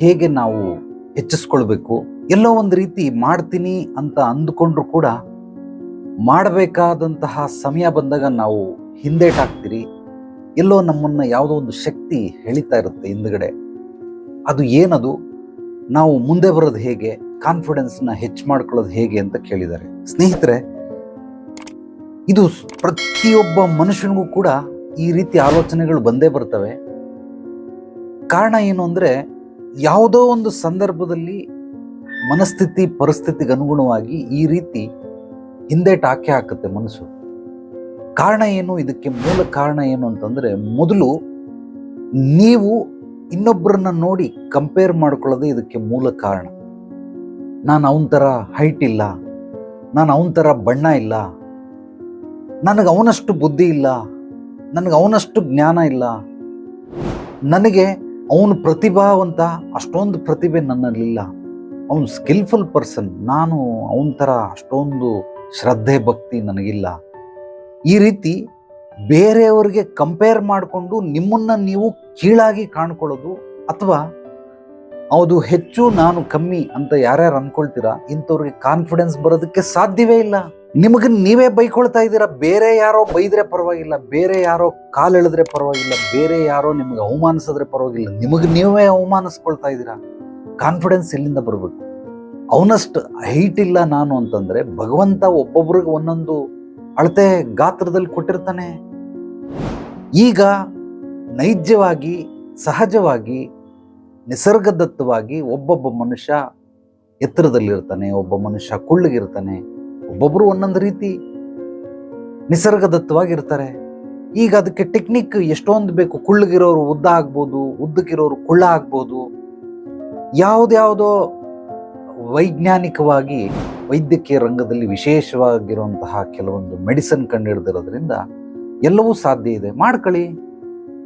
ಹೇಗೆ ನಾವು ಹೆಚ್ಚಿಸ್ಕೊಳ್ಬೇಕು? ಎಲ್ಲೋ ಒಂದು ರೀತಿ ಮಾಡ್ತೀನಿ ಅಂತ ಅಂದುಕೊಂಡ್ರು ಕೂಡ ಮಾಡಬೇಕಾದಂತಹ ಸಮಯ ಬಂದಾಗ ನಾವು ಹಿಂದೇಟಾಗ್ತೀರಿ. ಎಲ್ಲೋ ನಮ್ಮನ್ನು ಯಾವುದೋ ಒಂದು ಶಕ್ತಿ ಹೇಳಿತಾ ಇರುತ್ತೆ ಹಿಂದ್ಗಡೆ. ಅದು ಏನದು? ನಾವು ಮುಂದೆ ಬರೋದು ಹೇಗೆ? ಕಾನ್ಫಿಡೆನ್ಸ್ನ ಹೆಚ್ಚು ಮಾಡ್ಕೊಳ್ಳೋದು ಹೇಗೆ ಅಂತ ಕೇಳಿದ್ದಾರೆ. ಸ್ನೇಹಿತರೆ, ಇದು ಪ್ರತಿಯೊಬ್ಬ ಮನುಷ್ಯನಿಗೂ ಕೂಡ ಈ ರೀತಿ ಆಲೋಚನೆಗಳು ಬಂದೇ ಬರ್ತವೆ. ಕಾರಣ ಏನು ಅಂದರೆ ಯಾವುದೋ ಒಂದು ಸಂದರ್ಭದಲ್ಲಿ ಮನಸ್ಥಿತಿ, ಪರಿಸ್ಥಿತಿಗೆ ಅನುಗುಣವಾಗಿ ಈ ರೀತಿ ಹಿಂದೆ ಟಾಕೆ ಹಾಕುತ್ತೆ ಮನಸ್ಸು. ಕಾರಣ ಏನು? ಇದಕ್ಕೆ ಮೂಲ ಕಾರಣ ಏನು ಅಂತಂದರೆ, ಮೊದಲು ನೀವು ಇನ್ನೊಬ್ಬರನ್ನ ನೋಡಿ ಕಂಪೇರ್ ಮಾಡ್ಕೊಳ್ಳೋದೇ ಇದಕ್ಕೆ ಮೂಲ ಕಾರಣ. ನಾನು ಅವನ ಥರ ಹೈಟ್ ಇಲ್ಲ. ನಾನು ಅವನ ಥರ ಬಣ್ಣ ಇಲ್ಲ. ನನಗೆ ಅವನಷ್ಟು ಬುದ್ಧಿ ಇಲ್ಲ. ನನಗೆ ಅವನಷ್ಟು ಜ್ಞಾನ ಇಲ್ಲ. ನನಗೆ ಅವನು ಪ್ರತಿಭಾವಂತ, ಅಷ್ಟೊಂದು ಪ್ರತಿಭೆ ನನ್ನಲ್ಲಿಲ್ಲ. ಅವನು ಸ್ಕಿಲ್ಫುಲ್ ಪರ್ಸನ್ ನಾನು ಅವನ ಥರ ಅಷ್ಟೊಂದು ಶ್ರದ್ಧೆ, ಭಕ್ತಿ ನನಗಿಲ್ಲ. ಈ ರೀತಿ ಬೇರೆಯವರಿಗೆ ಕಂಪೇರ್ ಮಾಡಿಕೊಂಡು ನಿಮ್ಮನ್ನು ನೀವು ಕೀಳಾಗಿ ಕಾಣ್ಕೊಳ್ಳೋದು ಅಥವಾ ಅದು ಹೆಚ್ಚು ನಾನು ಕಮ್ಮಿ ಅಂತ ಯಾರ್ಯಾರು ಅಂದ್ಕೊಳ್ತೀರಾ ಇಂಥವ್ರಿಗೆ ಕಾನ್ಫಿಡೆನ್ಸ್ ಬರೋದಕ್ಕೆ ಸಾಧ್ಯವೇ ಇಲ್ಲ. ನಿಮಗೆ ನೀವೇ ಬೈಕೊಳ್ತಾ ಇದ್ದೀರಾ? ಬೇರೆ ಯಾರೋ ಬೈದ್ರೆ ಪರವಾಗಿಲ್ಲ, ಬೇರೆ ಯಾರೋ ಕಾಲೆಳೆದ್ರೆ ಪರವಾಗಿಲ್ಲ, ಬೇರೆ ಯಾರೋ ನಿಮಗೆ ಅವಮಾನಿಸಿದ್ರೆ ಪರವಾಗಿಲ್ಲ. ನಿಮಗೆ ನೀವೇ ಅವಮಾನಿಸ್ಕೊಳ್ತಾ ಇದ್ದೀರಾ? ಕಾನ್ಫಿಡೆನ್ಸ್ ಎಲ್ಲಿಂದ ಬರಬೇಕು? ಅವನಷ್ಟು ಹೈಟ್ ಇಲ್ಲ ನಾನು ಅಂತಂದರೆ ಭಗವಂತ ಒಬ್ಬೊಬ್ರಿಗೆ ಒಂದೊಂದು ಅಳತೆ ಗಾತ್ರದಲ್ಲಿ ಕೊಟ್ಟಿರ್ತಾನೆ. ಈಗ ನೈಜವಾಗಿ ಸಹಜವಾಗಿ, ನಿಸರ್ಗದತ್ತವಾಗಿ ಒಬ್ಬೊಬ್ಬ ಮನುಷ್ಯ ಎತ್ತರದಲ್ಲಿರ್ತಾನೆ, ಒಬ್ಬ ಮನುಷ್ಯ ಕುಳ್ಳಗಿರ್ತಾನೆ. ಒಬ್ಬೊಬ್ರು ಒಂದೊಂದು ರೀತಿ ನಿಸರ್ಗದತ್ತವಾಗಿರ್ತಾರೆ. ಈಗ ಅದಕ್ಕೆ ಟೆಕ್ನಿಕ್ ಎಷ್ಟೊಂದು ಬೇಕು. ಕುಳ್ಳಗಿರೋರು ಉದ್ದ ಆಗ್ಬೋದು, ಉದ್ದಕ್ಕಿರೋರು ಕುಳ್ಳ ಆಗ್ಬೋದು. ಯಾವುದ್ಯಾವುದೋ ವೈಜ್ಞಾನಿಕವಾಗಿ ವೈದ್ಯಕೀಯ ರಂಗದಲ್ಲಿ ವಿಶೇಷವಾಗಿರುವಂತಹ ಕೆಲವೊಂದು ಮೆಡಿಸಿನ್ ಕಂಡುಹಿಡಿದಿರೋದ್ರಿಂದ ಎಲ್ಲವೂ ಸಾಧ್ಯ ಇದೆ. ಮಾಡ್ಕೊಳ್ಳಿ.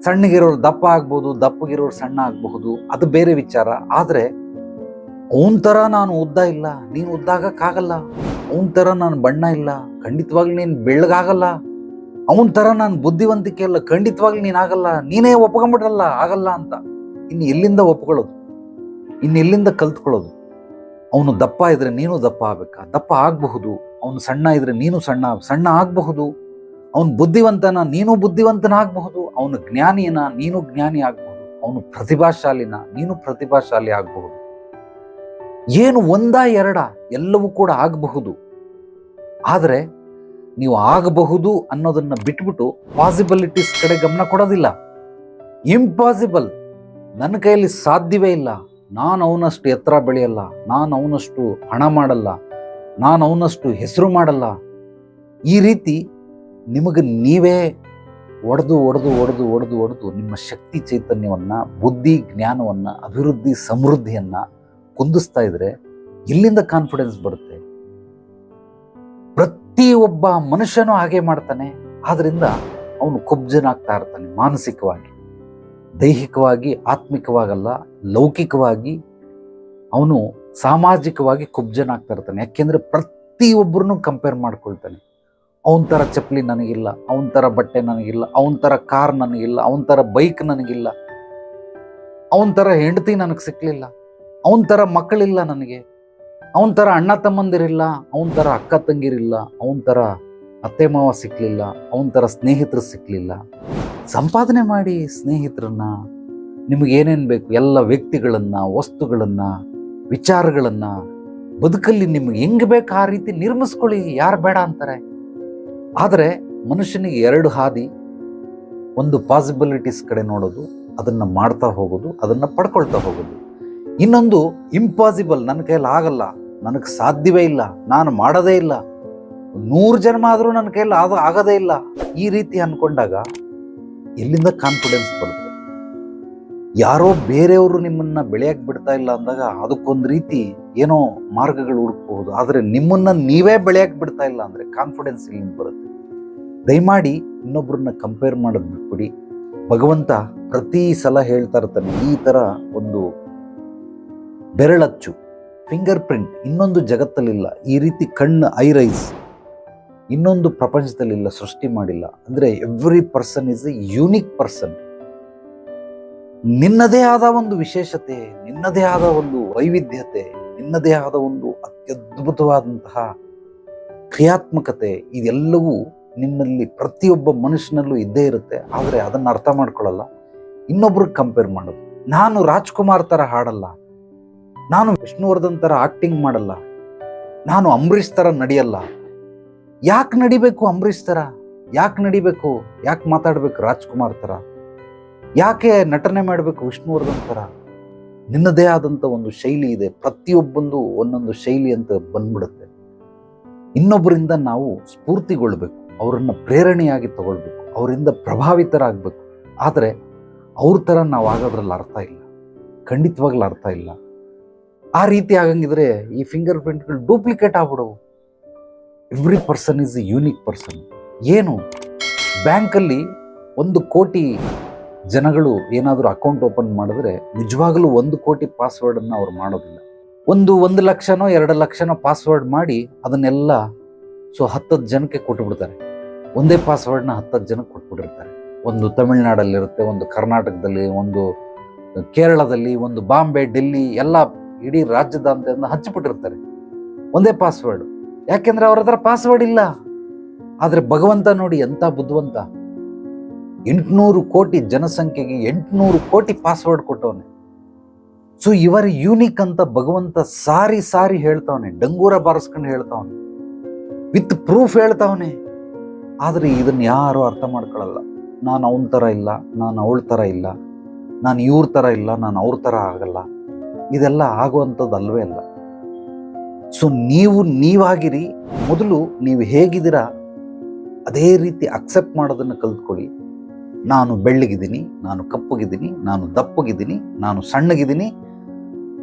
ಸಣ್ಣಗಿರೋರು ದಪ್ಪ ಆಗ್ಬೋದು, ದಪ್ಪಗಿರೋರು ಸಣ್ಣ ಆಗಬಹುದು. ಅದು ಬೇರೆ ವಿಚಾರ. ಆದರೆ, ಅವನ ಥರ ನಾನು ಉದ್ದ ಇಲ್ಲ. ನೀನು ಉದ್ದ ಆಗಕ್ಕಾಗಲ್ಲ ಅವನ ಥರ ನಾನು ಬಣ್ಣ ಇಲ್ಲ, ಖಂಡಿತವಾಗ್ಲೂ ನೀನು ಬೆಳ್ಳಗಾಗಲ್ಲ. ಅವನ ಥರ ನಾನು ಬುದ್ಧಿವಂತಿಕೆ ಇಲ್ಲ, ಖಂಡಿತವಾಗ್ಲೂ ನೀನು ಆಗಲ್ಲ. ನೀನೇ ಒಪ್ಕೊಂಬಿಡಲ್ಲ ಆಗಲ್ಲ ಅಂತ. ಇನ್ನು ಎಲ್ಲಿಂದ ಒಪ್ಕೊಳ್ಳೋದು? ಇನ್ನು ಎಲ್ಲಿಂದ ಕಲ್ತ್ಕೊಳ್ಳೋದು? ಅವನು ದಪ್ಪ ಇದ್ರೆ ನೀನು ದಪ್ಪ ಆಗ್ಬೇಕಾ? ದಪ್ಪ ಆಗಬಹುದು. ಅವನು ಸಣ್ಣ ಇದ್ರೆ ನೀನು ಸಣ್ಣ ಸಣ್ಣ ಆಗಬಹುದು. ಅವನು ಬುದ್ಧಿವಂತನ ನೀನು ಬುದ್ಧಿವಂತನಾಗಬಹುದು. ಅವನು ಜ್ಞಾನಿಯನ ನೀನು ಜ್ಞಾನಿ ಆಗಬಹುದು ಅವನು ಪ್ರತಿಭಾಶಾಲಿನ ನೀನು ಪ್ರತಿಭಾಶಾಲಿ ಆಗಬಹುದು. ಏನು ಒಂದ ಎರಡ ಎಲ್ಲವೂ ಕೂಡ ಆಗಬಹುದು. ಆದರೆ ನೀವು ಆಗಬಹುದು ಅನ್ನೋದನ್ನು ಬಿಟ್ಬಿಟ್ಟು ಪಾಸಿಬಿಲಿಟೀಸ್ ಕಡೆ ಗಮನ ಕೊಡೋದಿಲ್ಲ. ಇಂಪಾಸಿಬಲ್. ನನ್ನ ಕೈಯಲ್ಲಿ ಸಾಧ್ಯವೇ ಇಲ್ಲ. ನಾನು ಅವನಷ್ಟು ಎತ್ತರ ಬೆಳೆಯಲ್ಲ. ನಾನು ಅವನಷ್ಟು ಹಣ ಮಾಡಲ್ಲ. ನಾನು ಅವನಷ್ಟು ಹೆಸರು ಮಾಡಲ್ಲ. ಈ ರೀತಿ ನಿಮಗೆ ನೀವೇ ಒಡೆದು ಒಡೆದು ಒಡೆದು ಒಡೆದು ಒಡೆದು ನಿಮ್ಮ ಶಕ್ತಿ ಚೈತನ್ಯವನ್ನು, ಬುದ್ಧಿ ಜ್ಞಾನವನ್ನು, ಅಭಿವೃದ್ಧಿ ಸಮೃದ್ಧಿಯನ್ನ ಕುಂದಿಸ್ತಾ ಇದ್ರೆ ಎಲ್ಲಿಂದ ಕಾನ್ಫಿಡೆನ್ಸ್ ಬರುತ್ತೆ. ಪ್ರತಿ ಒಬ್ಬ ಮನುಷ್ಯನೂ ಹಾಗೆ ಮಾಡ್ತಾನೆ. ಆದ್ರಿಂದ ಅವನು ಕುಬ್ಜನಾಗ್ತಾ ಇರ್ತಾನೆ ಮಾನಸಿಕವಾಗಿ. ದೈಹಿಕವಾಗಿ, ಆತ್ಮಿಕವಾಗಲ್ಲ, ಲೌಕಿಕವಾಗಿ ಅವನು ಸಾಮಾಜಿಕವಾಗಿ ಕುಬ್ಜನಾಗ್ತಾ ಇರ್ತಾನೆ. ಯಾಕೆಂದ್ರೆ ಪ್ರತಿಯೊಬ್ಬರನ್ನು ಕಂಪೇರ್ ಮಾಡ್ಕೊಳ್ತಾನೆ. ಅವನ ಥರ ಚಪ್ಪಲಿ ನನಗಿಲ್ಲ, ಅವನ ಥರ ಬಟ್ಟೆ ನನಗಿಲ್ಲ, ಅವನ ಥರ ಕಾರ್ ನನಗಿಲ್ಲ, ಅವನ ಥರ ಬೈಕ್ ನನಗಿಲ್ಲ. ಅವನ ಥರ ಹೆಂಡತಿ ನನಗೆ ಸಿಕ್ಕಲಿಲ್ಲ ಅವನ ಥರ ಮಕ್ಕಳಿಲ್ಲ ನನಗೆ. ಅವನ ಥರ ಅಣ್ಣ ತಮ್ಮಂದಿರಿಲ್ಲ, ಅವನ ಥರ ಅಕ್ಕ ತಂಗಿರಿಲ್ಲ, ಅವನ ಥರ ಅತ್ತೆ ಮಾವ ಸಿಕ್ಕಲಿಲ್ಲ ಅವನ ಥರ ಸ್ನೇಹಿತರು ಸಿಕ್ಕಲಿಲ್ಲ ಸಂಪಾದನೆ ಮಾಡಿ ಸ್ನೇಹಿತರನ್ನ, ನಿಮಗೆ ಏನೇನು ಬೇಕು, ಎಲ್ಲ ವ್ಯಕ್ತಿಗಳನ್ನು, ವಸ್ತುಗಳನ್ನು, ವಿಚಾರಗಳನ್ನು, ಬದುಕಲ್ಲಿ ನಿಮ್ಗೆ ಹೆಂಗೆ ಬೇಕು ಆ ರೀತಿ ನಿರ್ಮಿಸ್ಕೊಳ್ಳಿ, ಯಾರು ಬೇಡ ಅಂತಾರೆ. ಆದರೆ ಮನುಷ್ಯನಿಗೆ ಎರಡು ಹಾದಿ, ಒಂದು ಪಾಸಿಬಿಲಿಟೀಸ್ ಕಡೆ ನೋಡೋದು, ಅದನ್ನು ಮಾಡ್ತಾ ಹೋಗೋದು, ಅದನ್ನು ಪಡ್ಕೊಳ್ತಾ ಹೋಗೋದು. ಇನ್ನೊಂದು ಇಂಪಾಸಿಬಲ್ ನನ್ನ ಕೈಯಲ್ಲಿ ಆಗಲ್ಲ, ನನಗೆ ಸಾಧ್ಯವೇ ಇಲ್ಲ, ನಾನು ಮಾಡೋದೇ ಇಲ್ಲ, ನೂರು ಜನ್ಮ ಆದರೂ ನನ್ನ ಕೈಯಲ್ಲಿ ಅದು ಆಗೋದೇ ಇಲ್ಲ. ಈ ರೀತಿ ಅಂದ್ಕೊಂಡಾಗ ಎಲ್ಲಿಂದ ಕಾನ್ಫಿಡೆನ್ಸ್ ಬರುತ್ತೆ? ಯಾರೋ ಬೇರೆಯವರು ನಿಮ್ಮನ್ನು ಬೆಳೆಯಕ್ಕೆ ಬಿಡ್ತಾ ಇಲ್ಲ ಅಂದಾಗ ಅದಕ್ಕೊಂದು ರೀತಿ ಏನೋ ಮಾರ್ಗಗಳು ಹುಡುಕಬಹುದು. ಆದರೆ ನಿಮ್ಮನ್ನು ನೀವೇ ಬೆಳೆಯಕ್ಕೆ ಬಿಡ್ತಾ ಇಲ್ಲ ಅಂದರೆ ಕಾನ್ಫಿಡೆನ್ಸ್ ಇಲ್ಲಿಂದ ಬರುತ್ತೆ? ದಯಮಾಡಿ ಇನ್ನೊಬ್ಬರನ್ನ ಕಂಪೇರ್ ಮಾಡೋದು ಬಿಟ್ಬಿಡಿ. ಭಗವಂತ ಪ್ರತಿ ಸಲ ಹೇಳ್ತಾ ಇರ್ತಾನೆ, ಈ ಥರ ಒಂದು ಬೆರಳಚ್ಚು ಫಿಂಗರ್ ಪ್ರಿಂಟ್ ಇನ್ನೊಂದು ಜಗತ್ತಲ್ಲಿಲ್ಲ. ಈ ರೀತಿ ಕಣ್ಣು ಐರೈಸ್ ಇನ್ನೊಂದು ಪ್ರಪಂಚದಲ್ಲಿಲ್ಲ, ಸೃಷ್ಟಿ ಮಾಡಿಲ್ಲ. ಅಂದರೆ every person is a unique person ನಿನ್ನದೇ ಆದ ಒಂದು ವಿಶೇಷತೆ, ನಿನ್ನದೇ ಆದ ಒಂದು ವೈವಿಧ್ಯತೆ, ನಿನ್ನದೇ ಆದ ಒಂದು ಅತ್ಯದ್ಭುತವಾದಂತಹ ಕ್ರಿಯಾತ್ಮಕತೆ, ಇದೆಲ್ಲವೂ ನಿನ್ನಲ್ಲಿ ಪ್ರತಿಯೊಬ್ಬ ಮನುಷ್ಯನಲ್ಲೂ ಇದ್ದೇ ಇರುತ್ತೆ. ಆದರೆ ಅದನ್ನು ಅರ್ಥ ಮಾಡ್ಕೊಳ್ಳಲ್ಲ. ಇನ್ನೊಬ್ರಿಗೆ ಕಂಪೇರ್ ಮಾಡೋದು. ನಾನು ರಾಜ್ಕುಮಾರ್ ಥರ ಹಾಡಲ್ಲ. ನಾನು ವಿಷ್ಣುವರ್ಧನ್ ಥರ ಆಕ್ಟಿಂಗ್ ಮಾಡಲ್ಲ. ನಾನು ಅಂಬರೀಷ್ ಥರ ನಡೆಯಲ್ಲ. ಯಾಕೆ ನಡಿಬೇಕು ಅಂಬರೀಷ್ ಥರ ಯಾಕೆ ನಡಿಬೇಕು? ಯಾಕೆ ಮಾತಾಡ್ಬೇಕು ರಾಜ್ಕುಮಾರ್ ಥರ ಯಾಕೆ ನಟನೆ ಮಾಡಬೇಕು ವಿಷ್ಣುವರ್ಧನ್ ಥರ ನಿನ್ನದೇ ಆದಂಥ ಒಂದು ಶೈಲಿ ಇದೆ. ಪ್ರತಿಯೊಬ್ಬಂದು ಒಂದೊಂದು ಶೈಲಿ ಅಂತ ಬಂದ್ಬಿಡುತ್ತೆ. ಇನ್ನೊಬ್ಬರಿಂದ ನಾವು ಸ್ಫೂರ್ತಿಗೊಳ್ಬೇಕು. ಅವರನ್ನು ಪ್ರೇರಣೆಯಾಗಿ ತಗೊಳ್ಬೇಕು. ಅವರಿಂದ ಪ್ರಭಾವಿತರಾಗಬೇಕು. ಆದರೆ ಅವ್ರ ಥರ ನಾವು ಆಗೋದ್ರಲ್ಲಿ ಅರ್ಥ ಇಲ್ಲ. ಖಂಡಿತವಾಗ್ಲೂ ಅರ್ಥ ಇಲ್ಲ. ಆ ರೀತಿ ಆಗಂಗಿದ್ರೆ ಈ ಫಿಂಗರ್ ಪ್ರಿಂಟ್ಗಳು duplicate ಆಗ್ಬಿಡವು. Every person is a unique person ಏನು? ಬ್ಯಾಂಕಲ್ಲಿ ಒಂದು ಕೋಟಿ ಜನಗಳು ಏನಾದರೂ ಅಕೌಂಟ್ ಓಪನ್ ಮಾಡಿದ್ರೆ ನಿಜವಾಗಲೂ ಒಂದು ಕೋಟಿ ಪಾಸ್ವರ್ಡನ್ನು ಅವ್ರು ಮಾಡೋದಿಲ್ಲ. ಒಂದು ಒಂದು ಲಕ್ಷನೋ, ಎರಡು ಲಕ್ಷನೋ ಪಾಸ್ವರ್ಡ್ ಮಾಡಿ ಅದನ್ನೆಲ್ಲ ಸೊ ಹತ್ತತ್ತು ಜನಕ್ಕೆ ಕೊಟ್ಟುಬಿಡ್ತಾರೆ ಒಂದೇ ಪಾಸ್ವರ್ಡ್ನ ಹತ್ತತ್ತು ಜನಕ್ಕೆ ಕೊಟ್ಬಿಟ್ಟಿರ್ತಾರೆ. ಒಂದು ತಮಿಳ್ನಾಡಲ್ಲಿರುತ್ತೆ, ಒಂದು ಕರ್ನಾಟಕದಲ್ಲಿ, ಒಂದು ಕೇರಳದಲ್ಲಿ, ಒಂದು ಬಾಂಬೆ, ಡೆಲ್ಲಿ, ಎಲ್ಲ ಇಡೀ ರಾಜ್ಯದಾದ್ಯಂತ ಹಚ್ಚಿಬಿಟ್ಟಿರ್ತಾರೆ ಒಂದೇ ಪಾಸ್ವರ್ಡ್ ಯಾಕೆಂದ್ರೆ ಅವ್ರ ಹತ್ರ ಪಾಸ್ವರ್ಡ್ ಇಲ್ಲ. ಆದ್ರೆ ಭಗವಂತ ನೋಡಿ ಎಂತ ಬುದ್ಧಿವಂತ. ಎಂಟುನೂರು ಕೋಟಿ ಜನಸಂಖ್ಯೆಗೆ ಎಂಟುನೂರು ಕೋಟಿ ಪಾಸ್ವರ್ಡ್ ಕೊಟ್ಟವನೆ. ಸೊ ಇವರ ಯೂನಿಕ್ ಅಂತ ಭಗವಂತ ಸಾರಿ ಸಾರಿ ಹೇಳ್ತಾವನೆ. ಡಂಗೂರ ಬಾರಿಸ್ಕೊಂಡು ಹೇಳ್ತಾವನೆ. With proof ಹೇಳ್ತಾವನೆ. ಆದ್ರೆ ಇದನ್ನ ಯಾರು ಅರ್ಥ ಮಾಡ್ಕೊಳ್ಳಲ್ಲ ನಾನು ಅವನ ಥರ ಇಲ್ಲ, ನಾನು ಅವಳ ಥರ ಇಲ್ಲ, ನಾನು ಇವ್ರ ಥರ ಇಲ್ಲ, ನಾನು ಅವ್ರ ಥರ ಆಗಲ್ಲ. ಇದೆಲ್ಲ ಆಗುವಂಥದ್ದು ಅಲ್ವೇ ಅಲ್ಲ. ಸೊ ನೀವು ನೀವಾಗಿರಿ. ಮೊದಲು ನೀವು ಹೇಗಿದ್ದೀರಾ? ಅದೇ ರೀತಿ ಅಕ್ಸೆಪ್ಟ್ ಮಾಡೋದನ್ನು ಕಲ್ತ್ಕೊಳ್ಳಿ. ನಾನು ಬೆಳ್ಳಗಿದ್ದೀನಿ, ನಾನು ಕಪ್ಪಗಿದ್ದೀನಿ, ನಾನು ದಪ್ಪಗಿದ್ದೀನಿ, ನಾನು ಸಣ್ಣಗಿದ್ದೀನಿ.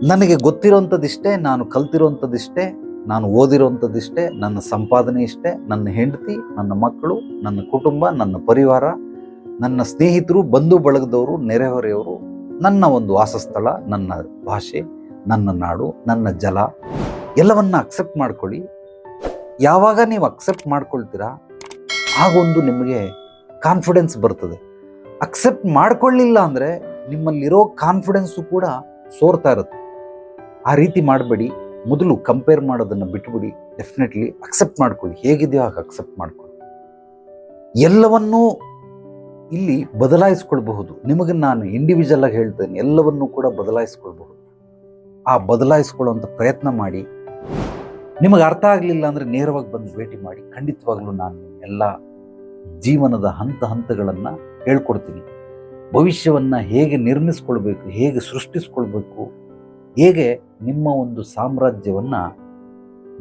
ನನಗೆ ಗೊತ್ತಿರೋಂಥದ್ದಿಷ್ಟೇ, ನಾನು ಕಲ್ತಿರೋಂಥದ್ದಿಷ್ಟೇ, ನಾನು ಓದಿರೋಂಥದ್ದಿಷ್ಟೇ, ನನ್ನ ಸಂಪಾದನೆ ಇಷ್ಟೇ, ನನ್ನ ಹೆಂಡತಿ, ನನ್ನ ಮಕ್ಕಳು, ನನ್ನ ಕುಟುಂಬ, ನನ್ನ ಪರಿವಾರ, ನನ್ನ ಸ್ನೇಹಿತರು, ಬಂಧು ಬಳಗದವರು, ನೆರೆಹೊರೆಯವರು ನನ್ನ ಒಂದು ವಾಸಸ್ಥಳ, ನನ್ನ ಭಾಷೆ, ನನ್ನ ನಾಡು, ನನ್ನ ಜಲ, ಎಲ್ಲವನ್ನ ಅಕ್ಸೆಪ್ಟ್ ಮಾಡ್ಕೊಳ್ಳಿ. ಯಾವಾಗ ನೀವು ಅಕ್ಸೆಪ್ಟ್ ಮಾಡ್ಕೊಳ್ತೀರಾ, ಆಗೊಂದು ನಿಮಗೆ ಕಾನ್ಫಿಡೆನ್ಸ್ ಬರ್ತದೆ. ಅಕ್ಸೆಪ್ಟ್ ಮಾಡ್ಕೊಳ್ಳಿಲ್ಲ ಅಂದರೆ ನಿಮ್ಮಲ್ಲಿರೋ ಕಾನ್ಫಿಡೆನ್ಸು ಕೂಡ ಸೋರ್ತಾ ಇರುತ್ತೆ. ಆ ರೀತಿ ಮಾಡಬೇಡಿ. ಮೊದಲು ಕಂಪೇರ್ ಮಾಡೋದನ್ನು ಬಿಟ್ಬಿಡಿ. ಡೆಫಿನೆಟ್ಲಿ ಅಕ್ಸೆಪ್ಟ್ ಮಾಡ್ಕೊಳ್ಳಿ. ಹೇಗಿದೆಯೋ ಹಾಗೆ ಅಕ್ಸೆಪ್ಟ್ ಮಾಡ್ಕೊಳ್ಳಿ. ಎಲ್ಲವನ್ನೂ ಇಲ್ಲಿ ಬದಲಾಯಿಸ್ಕೊಳ್ಬಹುದು. ನಿಮಗೆ ನಾನು ಇಂಡಿವಿಜುವಲ್ ಆಗಿ ಹೇಳ್ತೇನೆ, ಎಲ್ಲವನ್ನೂ ಕೂಡ ಬದಲಾಯಿಸ್ಕೊಳ್ಬಹುದು. ಆ ಬದಲಾಯಿಸ್ಕೊಳ್ಳುವಂಥ ಪ್ರಯತ್ನ ಮಾಡಿ. ನಿಮಗೆ ಅರ್ಥ ಆಗಲಿಲ್ಲ ಅಂದರೆ ನೇರವಾಗಿ ಬಂದು ಭೇಟಿ ಮಾಡಿ. ಖಂಡಿತವಾಗ್ಲೂ ನಾನು ಎಲ್ಲ ಜೀವನದ ಹಂತ ಹಂತಗಳನ್ನು ಹೇಳ್ಕೊಡ್ತೀನಿ. ಭವಿಷ್ಯವನ್ನು ಹೇಗೆ ನಿರ್ಮಿಸ್ಕೊಳ್ಬೇಕು, ಹೇಗೆ ಸೃಷ್ಟಿಸ್ಕೊಳ್ಬೇಕು, ಹೇಗೆ ನಿಮ್ಮ ಒಂದು ಸಾಮ್ರಾಜ್ಯವನ್ನು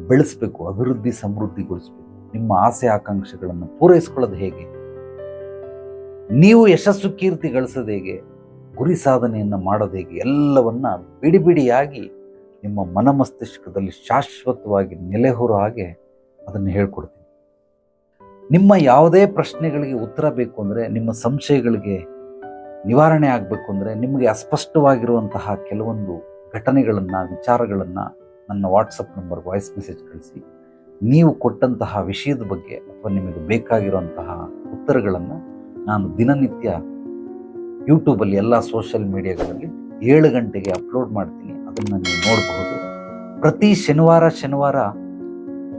ಬೆಳೆಸಬೇಕು, ಅಭಿವೃದ್ಧಿ ಸಮೃದ್ಧಿಗೊಳಿಸಬೇಕು, ನಿಮ್ಮ ಆಸೆ ಆಕಾಂಕ್ಷೆಗಳನ್ನು ಪೂರೈಸ್ಕೊಳ್ಳೋದು ಹೇಗೆ? ನೀವು ಯಶಸ್ಸು ಕೀರ್ತಿ ಗಳಿಸೋದು ಹೇಗೆ? ಗುರಿ ಸಾಧನೆಯನ್ನು ಮಾಡೋದು ಹೇಗೆ? ಎಲ್ಲವನ್ನ ಬಿಡಿ ಬಿಡಿಯಾಗಿ ನಿಮ್ಮ ಮನಮಸ್ತಿಷ್ಕದಲ್ಲಿ ಶಾಶ್ವತವಾಗಿ ನೆಲೆಹೊರ ಹಾಗೆ ಅದನ್ನು ಹೇಳ್ಕೊಡ್ತೀನಿ. ನಿಮ್ಮ ಯಾವುದೇ ಪ್ರಶ್ನೆಗಳಿಗೆ ಉತ್ತರ ಬೇಕು ಅಂದರೆ, ನಿಮ್ಮ ಸಂಶಯಗಳಿಗೆ ನಿವಾರಣೆ ಆಗಬೇಕು ಅಂದರೆ, ನಿಮಗೆ ಅಸ್ಪಷ್ಟವಾಗಿರುವಂತಹ ಕೆಲವೊಂದು ಘಟನೆಗಳನ್ನು, ವಿಚಾರಗಳನ್ನು ನನ್ನ ವಾಟ್ಸಪ್ ನಂಬರ್ ವಾಯ್ಸ್ ಮೆಸೇಜ್ ಕಳಿಸಿ. ನೀವು ಕೊಟ್ಟಂತಹ ವಿಷಯದ ಬಗ್ಗೆ ಅಥವಾ ನಿಮಗೆ ಬೇಕಾಗಿರುವಂತಹ ಉತ್ತರಗಳನ್ನು ನಾನು ದಿನನಿತ್ಯ ಯೂಟ್ಯೂಬಲ್ಲಿ ಎಲ್ಲ ಸೋಷಿಯಲ್ ಮೀಡಿಯಾಗಳಲ್ಲಿ ಏಳು ಗಂಟೆಗೆ ಅಪ್ಲೋಡ್ ಮಾಡ್ತೀನಿ. ಅದನ್ನು ನೀವು ನೋಡಬಹುದು ಪ್ರತಿ ಶನಿವಾರ ಶನಿವಾರ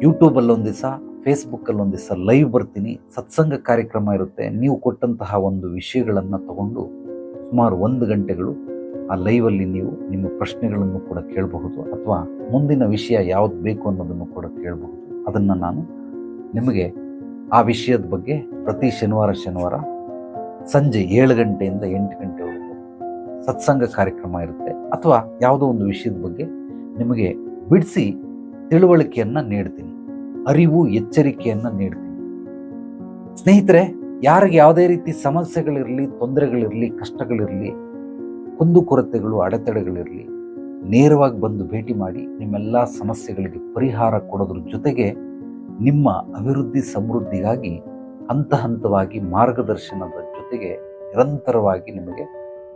ಯೂಟ್ಯೂಬಲ್ಲಿ ಒಂದು ದಿವಸ ಫೇಸ್ಬುಕ್ಕಲ್ಲಿ ಒಂದು ದಿವಸ ಲೈವ್ ಬರ್ತೀನಿ. ಸತ್ಸಂಗ ಕಾರ್ಯಕ್ರಮ ಇರುತ್ತೆ. ನೀವು ಕೊಟ್ಟಂತಹ ಒಂದು ವಿಷಯಗಳನ್ನು ತಗೊಂಡು ಸುಮಾರು ಒಂದು ಗಂಟೆಗಳು ಆ ಲೈವಲ್ಲಿ ನೀವು ನಿಮ್ಮ ಪ್ರಶ್ನೆಗಳನ್ನು ಕೂಡ ಕೇಳಬಹುದು ಅಥವಾ ಮುಂದಿನ ವಿಷಯ ಯಾವುದು ಬೇಕು ಅನ್ನೋದನ್ನು ಕೂಡ ಕೇಳಬಹುದು. ಅದನ್ನು ನಾನು ನಿಮಗೆ ಆ ವಿಷಯದ ಬಗ್ಗೆ ಪ್ರತಿ ಶನಿವಾರ ಶನಿವಾರ ಸಂಜೆ ಏಳು ಗಂಟೆಯಿಂದ ಎಂಟು ಗಂಟೆವರೆಗೂ ಸತ್ಸಂಗ ಕಾರ್ಯಕ್ರಮ ಇರುತ್ತೆ. ಅಥವಾ ಯಾವುದೋ ಒಂದು ವಿಷಯದ ಬಗ್ಗೆ ನಿಮಗೆ ಬಿಡಿಸಿ ತಿಳುವಳಿಕೆಯನ್ನು ನೀಡ್ತೀನಿ. ಅರಿವು, ಎಚ್ಚರಿಕೆಯನ್ನು ನೀಡ್ತೀನಿ. ಸ್ನೇಹಿತರೆ, ಯಾರಿಗೆ ಯಾವುದೇ ರೀತಿ ಸಮಸ್ಯೆಗಳಿರಲಿ, ತೊಂದರೆಗಳಿರಲಿ, ಕಷ್ಟಗಳಿರಲಿ ಕುಂದುಕೊರತೆಗಳು ಅಡೆತಡೆಗಳಿರಲಿ, ನೇರವಾಗಿ ಬಂದು ಭೇಟಿ ಮಾಡಿ ನಿಮ್ಮೆಲ್ಲ ಸಮಸ್ಯೆಗಳಿಗೆ ಪರಿಹಾರ ಕೊಡೋದ್ರ ಜೊತೆಗೆ ನಿಮ್ಮ ಅಭಿವೃದ್ಧಿ ಸಮೃದ್ಧಿಗಾಗಿ ಹಂತ ಹಂತವಾಗಿ ಮಾರ್ಗದರ್ಶನದ ಜೊತೆಗೆ ನಿರಂತರವಾಗಿ ನಿಮಗೆ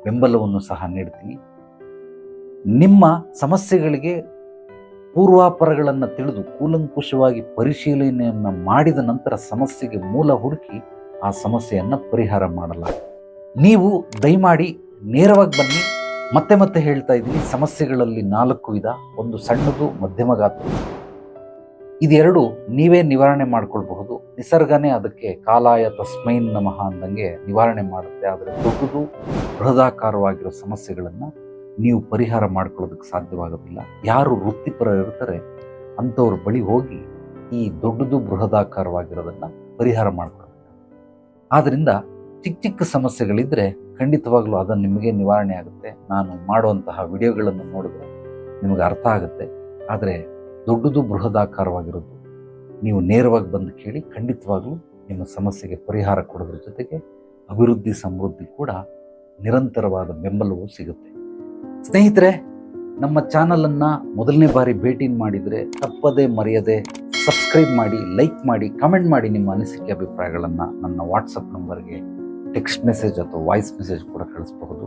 ಬೆಂಬಲವನ್ನು ಸಹ ನೀಡ್ತೀನಿ. ನಿಮ್ಮ ಸಮಸ್ಯೆಗಳಿಗೆ ಪೂರ್ವಾಪರಗಳನ್ನು ತಿಳಿದು ಕೂಲಂಕುಷವಾಗಿ ಪರಿಶೀಲನೆಯನ್ನು ಮಾಡಿದ ನಂತರ ಸಮಸ್ಯೆಗೆ ಮೂಲ ಹುಡುಕಿ ಆ ಸಮಸ್ಯೆಯನ್ನು ಪರಿಹಾರ ಮಾಡಲ್ಲ ನೀವು ದಯಮಾಡಿ ನೇರವಾಗಿ ಬನ್ನಿ. ಮತ್ತೆ ಮತ್ತೆ ಹೇಳ್ತಾ ಇದ್ದೀನಿ, ಸಮಸ್ಯೆಗಳಲ್ಲಿ ನಾಲ್ಕು ವಿಧ, ಒಂದು ಸಣ್ಣದು, ಮಧ್ಯಮ ಗಾತ್ರ. ಇದೆರಡು ನೀವೇ ನಿವಾರಣೆ ಮಾಡ್ಕೊಳ್ಬಹುದು. ನಿಸರ್ಗನೇ ಅದಕ್ಕೆ ಕಾಲಾಯ ತಸ್ಮೈನ್ ನಮಃ ಅಂದಂಗೆ ನಿವಾರಣೆ ಮಾಡುತ್ತೆ. ಆದರೆ ದೊಡ್ಡದು ಬೃಹದಾಕಾರವಾಗಿರೋ ಸಮಸ್ಯೆಗಳನ್ನು ನೀವು ಪರಿಹಾರ ಮಾಡ್ಕೊಳ್ಳೋದಕ್ಕೆ ಸಾಧ್ಯವಾಗೋದಿಲ್ಲ. ಯಾರು ವೃತ್ತಿಪರ ಇರ್ತಾರೆ, ಅಂಥವ್ರ ಬಳಿ ಹೋಗಿ ಈ ದೊಡ್ಡದು ಬೃಹದಾಕಾರವಾಗಿರೋದನ್ನು ಪರಿಹಾರ ಮಾಡ್ಕೊಳ್ಬೇಕು. ಆದ್ದರಿಂದ ಚಿಕ್ಕ ಚಿಕ್ಕ ಸಮಸ್ಯೆಗಳಿದ್ದರೆ ಖಂಡಿತವಾಗ್ಲೂ ಅದನ್ನು ನಿಮಗೆ ನಿವಾರಣೆ ಆಗುತ್ತೆ. ನಾನು ಮಾಡುವಂತಹ ವಿಡಿಯೋಗಳನ್ನು ನೋಡಿದ್ರೆ ನಿಮಗೆ ಅರ್ಥ ಆಗುತ್ತೆ. ಆದರೆ ದೊಡ್ಡದು ಬೃಹದಾಕಾರವಾಗಿರೋದು ನೀವು ನೇರವಾಗಿ ಬಂದು ಕೇಳಿ ಖಂಡಿತವಾಗಲೂ ನಿಮ್ಮ ಸಮಸ್ಯೆಗೆ ಪರಿಹಾರ ಕೊಡೋದ್ರ ಜೊತೆಗೆ ಅಭಿವೃದ್ಧಿ ಸಮೃದ್ಧಿ ಕೂಡ ನಿರಂತರವಾದ ಬೆಂಬಲವೂ ಸಿಗುತ್ತೆ. ಸ್ನೇಹಿತರೆ, ನಮ್ಮ ಚಾನಲನ್ನು ಮೊದಲನೇ ಬಾರಿ ಭೇಟಿ ಮಾಡಿದರೆ ತಪ್ಪದೇ ಮರೆಯದೆ ಸಬ್ಸ್ಕ್ರೈಬ್ ಮಾಡಿ, ಲೈಕ್ ಮಾಡಿ, ಕಮೆಂಟ್ ಮಾಡಿ ನಿಮ್ಮ ಅನಿಸಿಕೆ ಅಭಿಪ್ರಾಯಗಳನ್ನು ನನ್ನ ವಾಟ್ಸಪ್ ನಂಬರ್ಗೆ ಟೆಕ್ಸ್ಟ್ ಮೆಸೇಜ್ ಅಥವಾ ವಾಯ್ಸ್ ಮೆಸೇಜ್ ಕೂಡ ಕಳಿಸಬಹುದು.